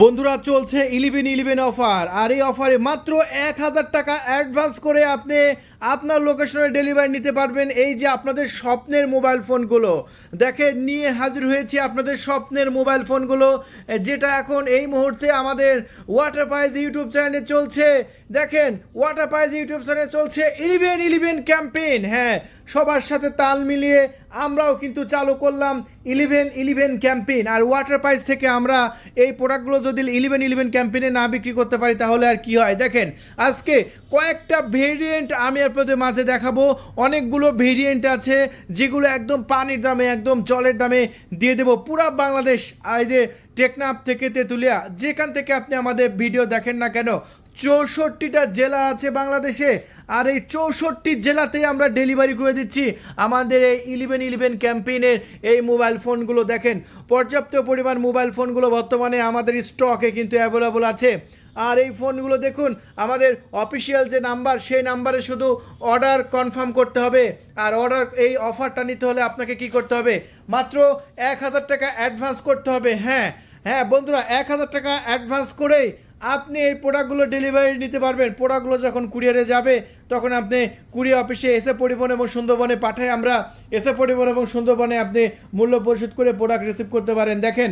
বন্ধুরা, চলছে eleven eleven offer, আর এই অফারে মাত্র এক হাজার টাকা অ্যাডভান্স করে আপনি আপনার লোকেশনে ডেলিভারি নিতে পারবেন। এই যে আপনাদের স্বপ্নের মোবাইল ফোনগুলো দেখেন, নিয়ে হাজির হয়েছি আপনাদের স্বপ্নের মোবাইল ফোনগুলো যেটা এখন এই মুহূর্তে আমাদের ওয়াটার পাইজ ইউটিউব চ্যানেলে চলছে। দেখেন ওয়াটার পাইজ ইউটিউব চ্যানেলে চলছে ইলেভেন ইলেভেন ক্যাম্পেইন হ্যাঁ সবার সাথে তাল মিলিয়ে আমরাও কিন্তু চালু করলাম ইলেভেন ইলেভেন ক্যাম্পেইন আর ওয়াটার প্রাইস থেকে আমরা এই প্রোডাক্টগুলো যদি ইলেভেন ইলেভেন ক্যাম্পেইনে না বিক্রি করতে পারি, তাহলে আর কি হয়? দেখেন, আজকে কয়েকটা ভেরিয়েন্ট আমি আপনাদের মাঝে দেখাবো। অনেকগুলো ভেরিয়েন্ট আছে, যেগুলো একদম পানির দামে, একদম জলের দামে দিয়ে দেবো। পুরা বাংলাদেশ আর এই যে টেকনাফ থেকে তেঁতুলিয়া, যেখান থেকে আপনি আমাদের ভিডিও দেখেন না কেন চৌষট্টিটা জেলা আছে বাংলাদেশে। আর এই চৌষট্টি জেলাতেই আমরা ডেলিভারি করে দিচ্ছি। আমাদের এই ইলেভেন ইলেভেন ক্যাম্পেইনের এই মোবাইল ফোনগুলো দেখেন। পর্যাপ্ত পরিমাণ মোবাইল ফোনগুলো বর্তমানে আমাদের স্টকে কিন্তু অ্যাভেলেবল আছে। আর এই ফোনগুলো দেখুন, আমাদের অফিসিয়াল যে নাম্বার সেই নাম্বারে শুধু অর্ডার কনফার্ম করতে হবে। আর অর্ডার এই অফারটা নিতে হলে আপনাকে কি করতে হবে? মাত্র এক হাজার টাকা অ্যাডভান্স করতে হবে। হ্যাঁ হ্যাঁ বন্ধুরা, এক হাজার টাকা অ্যাডভান্স করেই আপনি এই প্রোডাক্টগুলো ডেলিভারি নিতে পারবেন। প্রোডাক্টগুলো যখন কুরিয়ারে যাবে, তখন আপনি কুরিয়ার অফিসে এসে পরিবহন এবং সুন্দরবনে পাঠাই আমরা এসে পরিবহন এবং সুন্দরবনে আপনি মূল্য পরিশোধ করে প্রোডাক্ট রিসিভ করতে পারেন। দেখেন,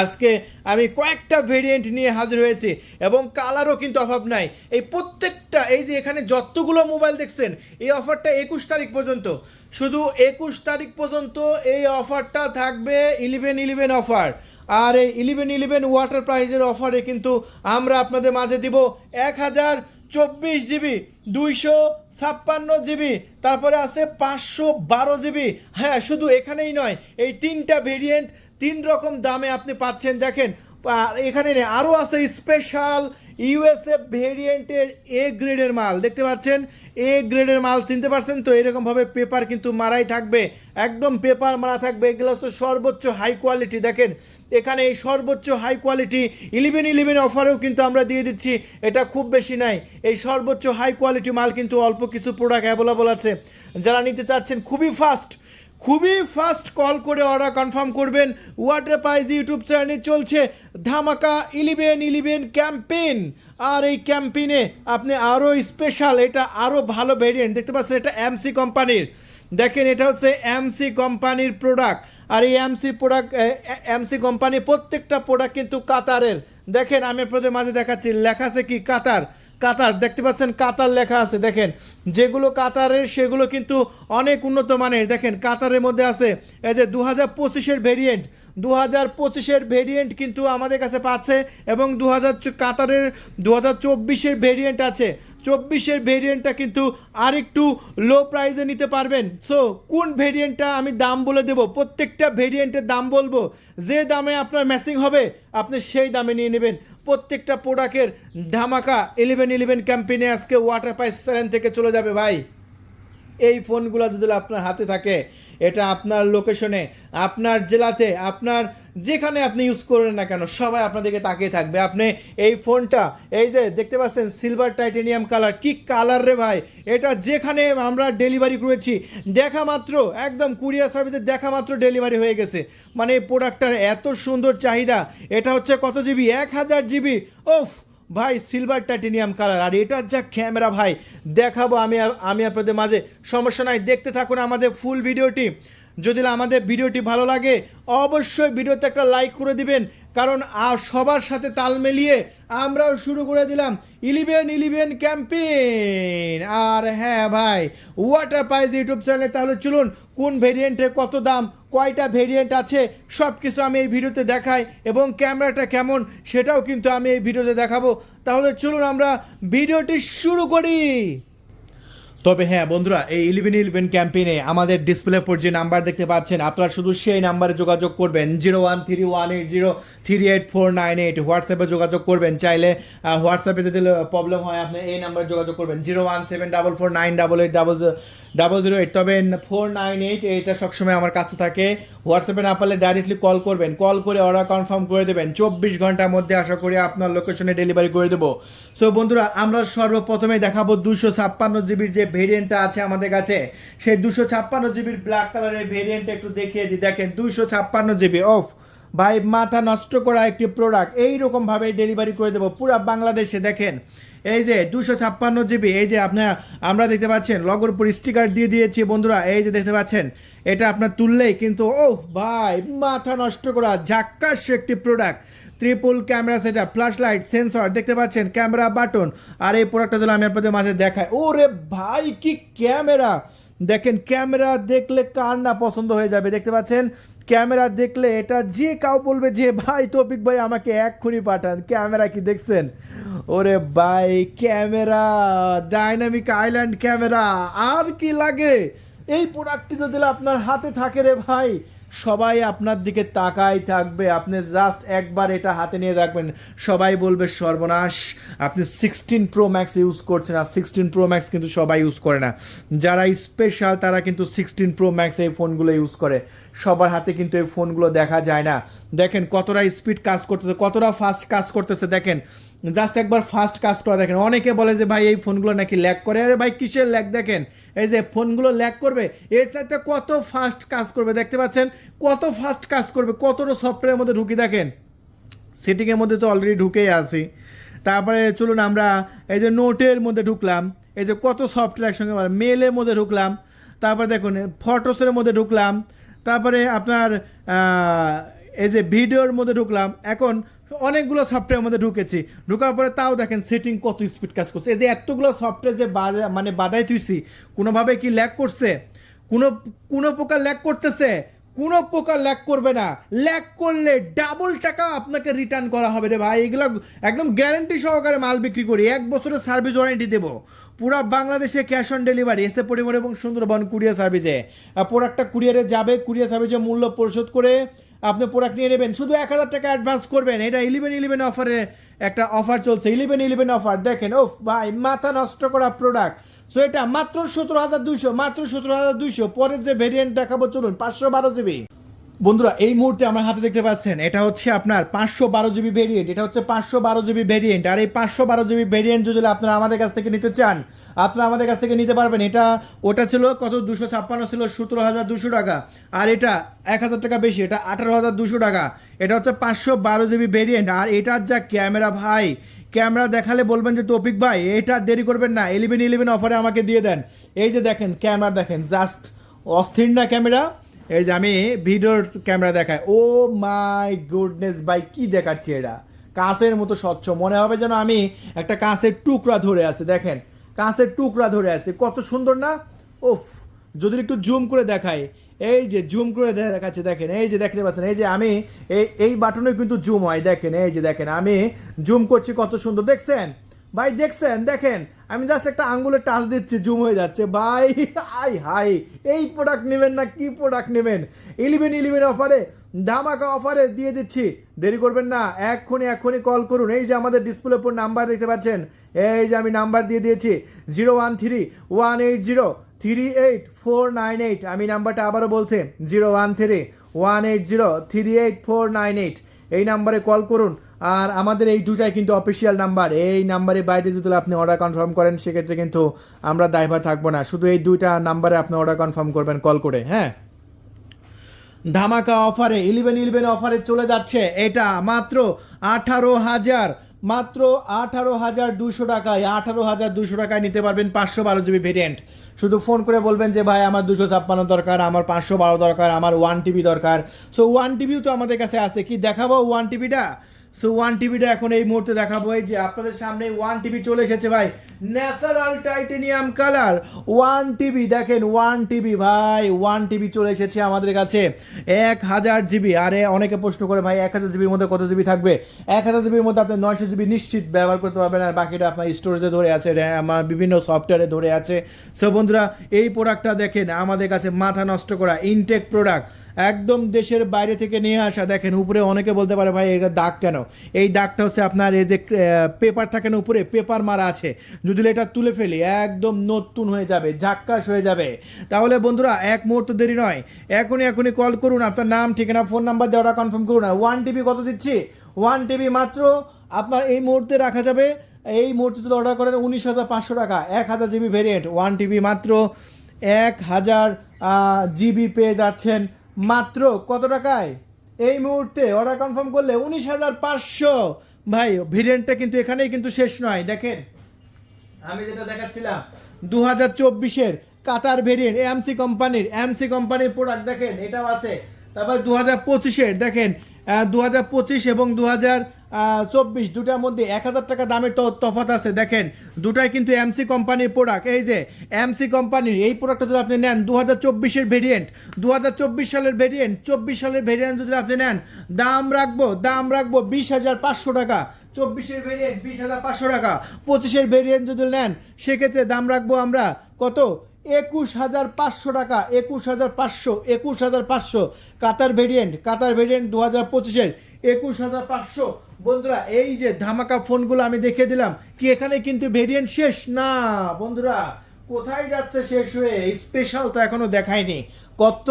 আজকে আমি কয়েকটা ভেরিয়েন্ট নিয়ে হাজির হয়েছি এবং কালারও কিন্তু অভাব নাই। এই প্রত্যেকটা, এই যে এখানে যতগুলো মোবাইল দেখছেন, এই অফারটা একুশ তারিখ পর্যন্ত। শুধু একুশ তারিখ পর্যন্ত এই অফারটা থাকবে ইলেভেন ইলেভেন অফার আর এই ইলেভেন ইলেভেন ওয়াটার প্রাইজের অফারে কিন্তু আমরা আপনাদের মাঝে দিব এক হাজার চব্বিশ জিবি দুইশো ছাপ্পান্ন জিবি তারপরে আছে পাঁচশো বারো জিবি হ্যাঁ শুধু এখানেই নয়, এই তিনটা ভেরিয়েন্ট তিন রকম দামে আপনি পাচ্ছেন। দেখেন এখানে নেই আরও আছে স্পেশাল ইউএসএ ভেরিয়েন্টের এ গ্রেডের মাল। দেখতে পাচ্ছেন? এ গ্রেডের মাল, চিনতে পারছেন তো? এরকমভাবে পেপার কিন্তু মারাই থাকবে। একদম পেপার মারা থাকবে। এগুলো হচ্ছে সর্বোচ্চ হাই কোয়ালিটি দেখেন এখানে এই সর্বোচ্চ হাই কোয়ালিটি ইলেভেন ইলেভেন অফারেও কিন্তু আমরা দিয়ে দিচ্ছি। এটা খুব বেশি নাই। এই সর্বোচ্চ হাই কোয়ালিটি মাল কিন্তু অল্প কিছু প্রোডাক্ট অ্যাভেলেবল আছে। যারা নিতে চাচ্ছেন, খুবই ফাস্ট খুবই ফাস্ট কল করে অর্ডার কনফার্ম করবেন। ওয়াটার পাইজ ইউটিউব চ্যানেলে চলছে ধামাকা ইলেভেন ইলেভেন ক্যাম্পেইন আর এই ক্যাম্পেইনে আপনি আরও স্পেশাল এটা আরও ভালো ভেরিয়েন্ট দেখতে পাচ্ছেন এটা এমসি কোম্পানির দেখেন, এটা হচ্ছে এমসি কোম্পানির প্রোডাক্ট আর এই এমসি প্রোডাক্ট এমসি কোম্পানি প্রত্যেকটা প্রোডাক্ট কিন্তু কাতারের। দেখেন, আমি আপনাদের মাঝে দেখাচ্ছি, লেখা আছে কি? কাতার। কাতার, দেখতে পাচ্ছেন কাতার লেখা আছে, দেখেন। যেগুলো কাতারের, সেগুলো কিন্তু অনেক উন্নত মানের। দেখেন, কাতারের মধ্যে আছে, এই যে দু হাজার পঁচিশের ভেরিয়েন্ট দু হাজার পঁচিশের ভেরিয়েন্ট কিন্তু আমাদের কাছে পাচ্ছে এবং দু হাজার কাতারের দু হাজার চব্বিশের ভেরিয়েন্ট আছে। চব্বিশের ভেরিয়েন্টটা কিন্তু আর একটু লো প্রাইসে নিতে পারবেন। সো কোন ভেরিয়েন্টটা আমি দাম বলে দেবো? প্রত্যেকটা ভেরিয়েন্টের দাম বলব। যে দামে আপনার ম্যাচিং হবে, আপনি সেই দামে নিয়ে নেবেন। প্রত্যেকটা প্রোডাক্টের ধামাকা ইলেভেন ইলেভেন ক্যাম্পেইনে আজকে ওয়াটার প্রাইস স্যালেন থেকে চলে যাবে ভাই। এই ফোনগুলো যদি আপনার হাতে থাকে এটা আপনার লোকেশনে, আপনার জেলাতে, আপনার যেখানে আপনি ইউজ করেন না কেন, সবাই আপনাদেরকে তাকিয়ে থাকবে। আপনি এই ফোনটা, এই যে দেখতে পাচ্ছেন সিলভার টাইটেনিয়াম কালার কি কালার রে ভাই? এটা যেখানে আমরা ডেলিভারি করেছি, দেখা মাত্র, একদম কুরিয়ার সার্ভিসে দেখা মাত্র ডেলিভারি হয়ে গেছে। মানে এই প্রোডাক্টটার এত সুন্দর চাহিদা, এটা হচ্ছে কত জিবি এক হাজার জিবি ওফ ভাই সিলভার টাইটেনিয়াম কালার আর এটার যা ক্যামেরা ভাই, দেখাবো আমি আমি আপনাদের মাঝে। সমস্যা নাই, দেখতে থাকুন আমাদের ফুল ভিডিওটি। যদি আমাদের ভিডিওটি ভালো লাগে, অবশ্যই ভিডিওতে একটা লাইক করে দিবেন। কারণ আর সবার সাথে তাল মিলিয়ে আমরাও শুরু করে দিলাম ইলিভেন ইলিভেন ক্যাম্পেইন। আর হ্যাঁ ভাই ওয়াটার প্রাইজ ইউটিউব চ্যানেলে তাহলে চলুন, কোন ভেরিয়েন্টের কত দাম, কয়টা ভেরিয়েন্ট আছে সব কিছু আমি এই ভিডিওতে দেখাই এবং ক্যামেরাটা কেমন সেটাও কিন্তু আমি এই ভিডিওতে দেখাবো। তাহলে চলুন আমরা ভিডিওটি শুরু করি। তবে হ্যাঁ বন্ধুরা, এই ইলেভেন ইলেভেন ক্যাম্পেইনে আমাদের ডিসপ্লে পর যে নাম্বার দেখতে পাচ্ছেন, আপনারা শুধু সেই নাম্বারে যোগাযোগ করবেন zero one three one eight zero three eight four nine eight হোয়াটসঅ্যাপে যোগাযোগ করবেন, চাইলে হোয়াটসঅ্যাপে যদি প্রবলেম হয়, আপনি এই নাম্বারে যোগাযোগ করবেন zero one seven double four nine double eight double double zero eight তবে ফোর নাইন এইট এইটা সবসময় আমার কাছে থাকে। হোয়াটসঅ্যাপে না পারলে ডাইরেক্টলি কল করবেন কল করে অর্ডার কনফার্ম করে দেবেন। চব্বিশ ঘণ্টার মধ্যে আশা করি আপনার লোকেশনে ডেলিভারি করে দেবো। সো বন্ধুরা, আমরা সর্বপ্রথমে দেখাবো দুশো ছাপ্পান্ন জিবির যে ভেরিয়েন্টটা আছে আমাদের কাছে। সেই দুশো ছাপ্পান্ন জিবির ব্ল্যাক কালারের ভেরিয়েন্টটা একটু দেখিয়ে দিই। দেখেন, দুশো ছাপ্পান্ন জিবি। অফ ভাই, মাথা নষ্ট করা একটি প্রোডাক্ট এইরকমভাবে ডেলিভারি করে দেবো পুরো বাংলাদেশে। দেখেন, এই যে দুশো ছাপ্পান্ন জিবি, এই যে আপনার আমরা দেখতে পাচ্ছেন লগর উপর স্টিকার দিয়ে দিয়েছি বন্ধুরা। এই যে দেখতে পাচ্ছেন, এটা আপনার তুললেই কিন্তু, ওহ, ভাই, মাথা নষ্ট করা ঝাক্কাস একটি প্রোডাক্ট ট্রিপল ক্যামেরা সেটা ফ্ল্যাশ লাইট সেন্সর দেখতে পাচ্ছেন ক্যামেরা বাটন আর এই প্রোডাক্টটা যদি আমি আপনাদের মাঝে দেখাই। ওরে ভাই, কি ক্যামেরা দেখেন ক্যামেরা দেখলে কার না পছন্দ হয়ে যাবে, দেখতে পাচ্ছেন? ক্যামেরা দেখলে এটা যে কাউ বলবে যে, ভাই, তৌফিক ভাই, আমাকে এক্ষুনি পাঠান। ক্যামেরা কি দেখছেন? ওরে ভাই ক্যামেরা ডাইনামিক আইল্যান্ড ক্যামেরা আর কি লাগে? এই প্রোডাক্টটি যদি আপনার হাতে থাকে রে ভাই সবাই আপনার দিকে তাকাই থাকবে। আপনি জাস্ট একবার এটা হাতে নিয়ে রাখবেন। সবাই বলবে, সর্বনাশ, আপনি সিক্সটিন প্রো ম্যাক্স ইউজ করছেন আর সিক্সটিন প্রো ম্যাক্স কিন্তু সবাই ইউজ করে না। যারা স্পেশাল তারা কিন্তু সিক্সটিন প্রো ম্যাক্স এই ফোনগুলো ইউজ করে। সবার হাতে কিন্তু এই ফোনগুলো দেখা যায় না। দেখেন কতটা স্পিড কাজ করতেছে, কতটা ফাস্ট কাজ করতেছে, দেখেন। জাস্ট একবার ফাস্ট কাজ করা দেখেন। অনেকে বলে যে, ভাই, এই ফোনগুলো নাকি ল্যাক করে? আরে ভাই, কিসের ল্যাক দেখেন, এই যে ফোনগুলো ল্যাক করবে, এর সাথে কত ফাস্ট কাজ করবে, দেখতে পাচ্ছেন? কত ফাস্ট কাজ করবে, কতটা সফটওয়্যারের মধ্যে ঢুকি দেখেন? সেটিংয়ের মধ্যে তো অলরেডি ঢুকেই আছি। তারপরে চলুন আমরা এই যে নোটের মধ্যে ঢুকলাম, এই যে কত সফটওয়্যার একসঙ্গে মেলের মধ্যে ঢুকলাম, তারপরে দেখুন ফটোসের মধ্যে ঢুকলাম, তারপরে আপনার এই যে ভিডিওর মধ্যে ঢুকলাম, এখন অনেকগুলো সফটওয়্যার মধ্যে ঢুকেছি। ঢুকার পরে তাও দেখেন সেটিং কত স্পিড কাজ করছে। এই যে এতগুলো সফটওয়্যার যে বাজা- মানে বাধাই তুইছি, কোনোভাবে কি ল্যাক করছে? কোনো কোনো প্রকার ল্যাক করতেছে? কোনো প্রকার ল্যাক করবে না। ল্যাক করলে ডাবল টাকা আপনাকে রিটার্ন করা হবে রে ভাই। এগুলো একদম গ্যারেন্টি সহকারে মাল বিক্রি করি। এক বছরের সার্ভিস ওয়ারেন্টি দেবো। পুরা বাংলাদেশে ক্যাশ অন ডেলিভারি এসে পরিবার এবং সুন্দরবন কুরিয়ার সার্ভিসে প্রোডাক্টটা কুরিয়ারে যাবে কুরিয়ার সার্ভিসে মূল্য পরিশোধ করে আপনি প্রোডাক্ট নিয়ে নেবেন। শুধু এক হাজার টাকা অ্যাডভান্স করবেন। এটা ইলেভেন ইলেভেন অফারে একটা অফার চলছে। ইলেভেন ইলেভেন অফার দেখেন ও ভাই, মাথা নষ্ট করা প্রোডাক্ট সো এটা মাত্র সতেরো হাজার দুইশো, মাত্র সতেরো হাজার দুইশো। পরের যে ভেরিয়েন্ট দেখাবো, চলুন, পাঁচশো বারো জিবি। বন্ধুরা, এই মুহূর্তে আমার হাতে দেখতে পাচ্ছেন, এটা হচ্ছে আপনার পাঁচশো বারো জিবি ভেরিয়েন্ট এটা হচ্ছে পাঁচশো বারো জিবি ভেরিয়েন্ট আর এই পাঁচশো বারো জিবি ভেরিয়েন্ট যদি আপনারা আমাদের কাছ থেকে নিতে চান, আপনারা আমাদের কাছ থেকে নিতে পারবেন। এটা, ওটা ছিল কত? দুশো ছাপ্পান্ন ছিল, সতেরো হাজার দুশো টাকা। আর এটা এক হাজার টাকা বেশি, এটা আঠারো হাজার দুশো টাকা। এটা হচ্ছে পাঁচশো বারো জিবি ভেরিয়েন্ট আর এটার যা ক্যামেরা ভাই, ক্যামেরা দেখালে বলবেন যে, তৌফিক ভাই, এটা দেরি করবেন না ইলেভেন ইলেভেন অফারে আমাকে দিয়ে দেন। এই যে দেখেন, ক্যামেরা দেখেন জাস্ট অস্থির না ক্যামেরা। এই যে আমি ভিডিওর ক্যামেরা দেখাই। ও মাই গুডনেস ভাই, কি দেখাচ্ছি এটা কাঁচের মতো স্বচ্ছ। মনে হবে যেন আমি একটা কাঁচের টুকরা ধরে আছে, দেখেন। কাঁচের টুকরা ধরে আছে। কত সুন্দর না? ওফ যদি একটু জুম করে দেখাই। এই যে জুম করে দেখাচ্ছে, দেখেন। এই যে দেখতে পাচ্ছেন, এই যে আমি এই এই বাটনে কিন্তু জুম হয়, দেখেন। এই যে দেখেন, আমি জুম করছি কত সুন্দর। দেখছেন? ভাই, দেখছেন? দেখেন আমি জাস্ট একটা আঙ্গুলে টাচ দিচ্ছি জুম হয়ে যাচ্ছে। ভাই, আই, হাই, এই প্রোডাক্ট নেবেন না, কি প্রোডাক্ট নেবেন? ইলেভেন ইলেভেন অফারে ধামাকা অফারে দিয়ে দিচ্ছি। দেরি করবেন না, এক্ষুনি এক্ষুনি কল করুন। এই যে আমাদের ডিসপ্লে উপর নাম্বার দেখতে পাচ্ছেন, এই যে আমি নাম্বার দিয়ে দিয়েছি zero one three one eight zero three eight four nine eight আমি নাম্বারটা আবারও বলছি zero one three one eight zero three eight four nine eight এই নাম্বারে কল করুন। আর আমাদের এই দুটাই কিন্তু অফিসিয়াল নাম্বার এই নাম্বারে বাইরে যদি আপনি অর্ডার কনফার্ম করেন, সেক্ষেত্রে কিন্তু আমরা ড্রাইভার থাকব না। শুধু এই দুইটা নাম্বারে আপনি অর্ডার কনফার্ম করবেন কল করে হ্যাঁ? ধামাকা অফারে ইলেভেন ইলেভেন অফারে চলে যাচ্ছে। এটা মাত্র আঠারো হাজার, মাত্র আঠারো হাজার দুশো টাকায়, আঠারো হাজার দুশো টাকায় নিতে পারবেন পাঁচশো বারো জিবি ভেরিয়েন্ট শুধু ফোন করে বলবেন যে, ভাই, আমার দুশো ছাপ্পান্ন দরকার, আমার পাঁচশো বারো দরকার, আমার ওয়ান টিবি দরকার। সো ওয়ান টিভিও তো আমাদের কাছে আছে। কি দেখাবো ওয়ান টিভিটা সো ওয়ান টিভিটা এখন এই মুহূর্তে দেখাবো এই যে আপনাদের সামনে ওয়ান টিভি চলে এসেছে ভাই। Natural titanium colour one TV দেখেন ওয়ান টিভি ভাই ওয়ান টিভি চলে এসেছে আমাদের কাছে। এক হাজার জিবি আরে, অনেকে প্রশ্ন করে ভাই, এক হাজার জিবির মধ্যে কত জিবি থাকবে? এক হাজার জিবির মধ্যে আপনি নয়শো জিবি নিশ্চিত ব্যবহার করতে পারবেন আর বাকিটা আপনার স্টোরেজে ধরে আছে আমার বিভিন্ন সফটওয়্যারে ধরে আছে। সো বন্ধুরা, এই প্রোডাক্টটা দেখেন, আমাদের কাছে মাথা নষ্ট করা ইনটেক প্রোডাক্ট একদম দেশের বাইরে থেকে নিয়ে আসা, দেখেন উপরে অনেকে বলতে পারে ভাই এটা দাগ কেন? এই দাগটা হচ্ছে আপনার এই যে পেপার থাকে না উপরে, পেপার মারা আছে। যদি এটা তুলে ফেলি, একদম নতুন হয়ে যাবে ঝাক্কাস হয়ে যাবে। তাহলে বন্ধুরা, এক মুহূর্ত দেরি নয়। এখনই এখনই কল করুন, আপনার নাম, ঠিকানা ফোন নাম্বার দেওয়াটা কনফার্ম করুন। আর ওয়ান টিভি কত দিচ্ছি? ওয়ান টিভি মাত্র আপনার এই মুহূর্তে রাখা যাবে। এই মুহূর্তে যদি অর্ডার করেন, উনিশ হাজার পাঁচশো টাকা, এক হাজার জিবি ভেরিয়েন্ট ওয়ান টিভি মাত্র এক হাজার জিবি পেয়ে যাচ্ছেন মাত্র কত টাকায়? এই মুহূর্তে অর্ডার কনফার্ম করলে উনিশ হাজার পাঁচশো। ভাই ভিডিয়েন্টটা কিন্তু এখানেই কিন্তু শেষ নয়, দেখেন। আমি যেটা দেখাচ্ছিলাম দু হাজার চব্বিশের কাতার ভেরিয়েন্ট এমসি কোম্পানির এমসি কোম্পানির প্রোডাক্ট দেখেন, এটাও আছে। তারপর দু হাজার পঁচিশের, দেখেন দু হাজার পঁচিশ এবং দু হাজার চব্বিশ, দুটার মধ্যে এক হাজার টাকা দামের তো তফাত আছে। দেখেন, দুটাই কিন্তু এমসি কোম্পানির প্রোডাক্ট এই যে এমসি কোম্পানির এই প্রোডাক্টটা যদি আপনি নেন দু হাজার চব্বিশের ভেরিয়েন্ট দু হাজার চব্বিশ সালের ভেরিয়েন্ট চব্বিশ সালের ভেরিয়েন্ট যদি আপনি নেন, দাম রাখব দাম রাখব বিশ হাজার পাঁচশো টাকা। চব্বিশের ভেরিয়েন্ট বিশ হাজার পাঁচশো টাকা। পঁচিশের ভেরিয়েন্ট যদি নেন, সেক্ষেত্রে দাম রাখব আমরা কত? একুশ হাজার পাঁচশো টাকা। একুশ হাজার পাঁচশো, একুশ হাজার পাঁচশো। কাতার ভেরিয়েন্ট কাতার ভেরিয়েন্ট দু হাজার পঁচিশের। একুশ হাজার পাঁচশো। বন্ধুরা, এই যে ধামাকা ফোনগুলো আমি দেখে দিলাম, কি এখানে কিন্তু ভেরিয়েন্ট শেষ? না, বন্ধুরা, কোথায় যাচ্ছে শেষ হয়ে? স্পেশাল তো এখনও দেখায়নি। কত?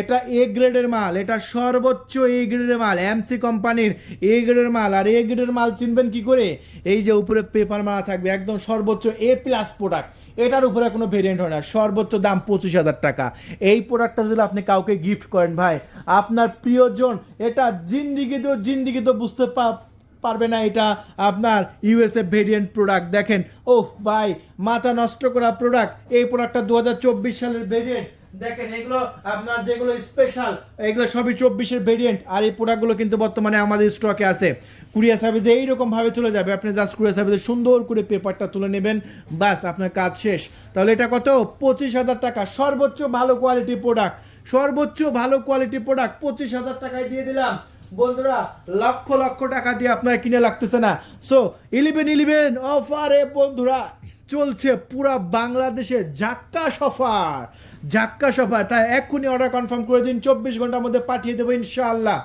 এটা এ গ্রেডের মাল, এটা সর্বোচ্চ এ গ্রেডের মাল এমসি কোম্পানির এ গ্রেডের মাল। আর এ গ্রেডের মাল চিনবেন কি করে? এই যে উপরে পেপার মারা থাকবে, একদম সর্বোচ্চ এ প্লাস প্রোডাক্ট এটার উপরে কোনো ভেরিয়েন্ট হয় না। সর্বোচ্চ দাম পঁচিশ হাজার টাকা। এই প্রোডাক্টটা যদি আপনি কাউকে গিফট করেন ভাই, আপনার প্রিয়জন, এটা জিন্দিগি তো জিন্দিগি তো বুঝতে পা, পারবে না এটা আপনার ইউএসএ ভেরিয়েন্ট প্রোডাক্ট দেখেন, ওহ ভাই, মাথা নষ্ট করা প্রোডাক্ট এই প্রোডাক্টটা দু হাজার চব্বিশ সালের ভেরিয়েন্ট দেখেন, এগুলো আপনার যেগুলো স্পেশাল এগুলো সবই চব্বিশের ভেরিয়েন্ট আর এই প্রোডাক্টগুলো কিন্তু বর্তমানে আমাদের স্টকে আছে। কুরিয়ার সার্ভিসে এইরকমভাবে চলে যাবে, আপনি জাস্ট কুরিয়ার সার্ভিসে সুন্দর করে পেপারটা তুলে নেবেন বাস আপনার কাজ শেষ। তাহলে এটা কত? পঁচিশ হাজার টাকা, সর্বোচ্চ ভালো কোয়ালিটি প্রোডাক্ট সর্বোচ্চ ভালো কোয়ালিটি প্রোডাক্ট পঁচিশ হাজার টাকায় দিয়ে দিলাম। বন্ধুরা, লক্ষ লক্ষ টাকা দিয়ে আপনার কিনে লাগতেছে না। সো ইলেভেন ইলেভেন অফারে বন্ধুরা চলছে পুরা বাংলাদেশে জাক্কা সফার। জাক্কা সফার। তাই এক্ষুনি অর্ডার কনফার্ম করে দিন, চব্বিশ ঘণ্টার মধ্যে পাঠিয়ে দেবো ইনশাআল্লাহ।